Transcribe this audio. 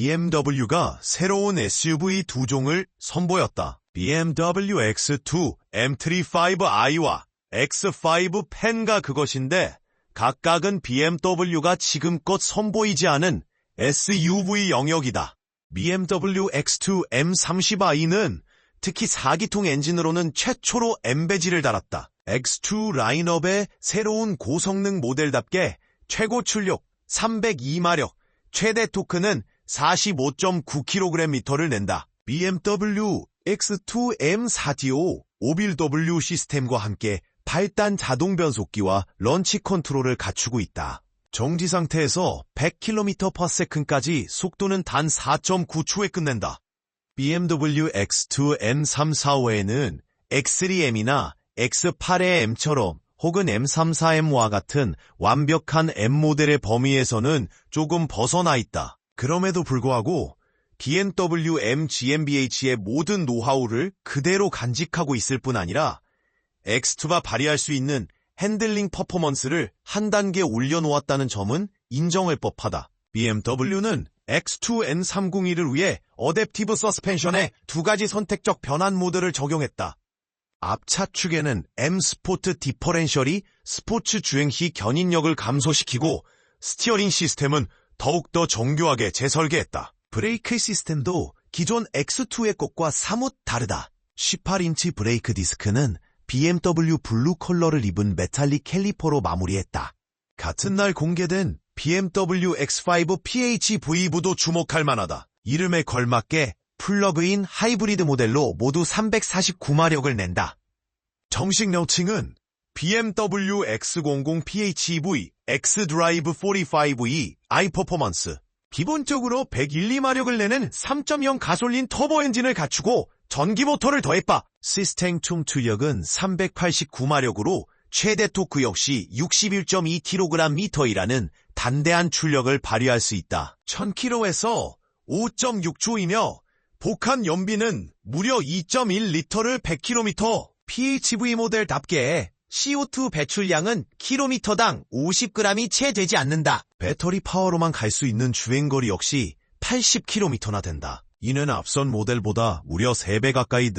BMW가 새로운 SUV 두 종을 선보였다. BMW X2 M35i와 X5 펜가 그것인데 각각은 BMW가 지금껏 선보이지 않은 SUV 영역이다. BMW X2 M30i는 특히 4기통 엔진으로는 최초로 M배지를 달았다. X2 라인업의 새로운 고성능 모델답게 최고 출력 302마력, 최대 토크는 45.9kgm를 낸다. BMW X2 M4DO 51W 시스템과 함께 8단 자동 변속기와 런치 컨트롤을 갖추고 있다. 정지 상태에서 100km/s까지 속도는 단 4.9초에 끝낸다. BMW X2 M3 4호에는 X3M이나 X8의 M처럼 혹은 M34M와 같은 완벽한 M 모델의 범위에서는 조금 벗어나 있다. 그럼에도 불구하고 BMW M GmbH의 모든 노하우를 그대로 간직하고 있을 뿐 아니라 X2가 발휘할 수 있는 핸들링 퍼포먼스를 한 단계 올려놓았다는 점은 인정할 법하다. BMW는 X2 N301을 위해 어댑티브 서스펜션에 두 가지 선택적 변환 모드를 적용했다. 앞차 축에는 M 스포트 디퍼렌셜이 스포츠 주행 시 견인력을 감소시키고 스티어링 시스템은 더욱더 정교하게 재설계했다. 브레이크 시스템도 기존 X2의 것과 사뭇 다르다. 18인치 브레이크 디스크는 BMW 블루 컬러를 입은 메탈릭 캘리퍼로 마무리했다. 같은 날 공개된 BMW X5 PHEV도 주목할 만하다. 이름에 걸맞게 플러그인 하이브리드 모델로 모두 349마력을 낸다. 정식 명칭은 BMW X00 PHEV X-Drive 45E iPerformance 기본적으로 101, 2마력을 내는 3.0 가솔린 터보 엔진을 갖추고 전기 모터를 더했다. 시스템 총 출력은 389마력으로 최대 토크 역시 61.2kgm이라는 단대한 출력을 발휘할 수 있다. 1000km에서 5.6초이며 복합 연비는 무려 2.1리터를 100km PHV 모델답게 CO2 배출량은 킬로미터당 50g이 채 되지 않는다. 배터리 파워로만 갈 수 있는 주행거리 역시 80km나 된다. 이는 앞선 모델보다 무려 3배 가까이 늘어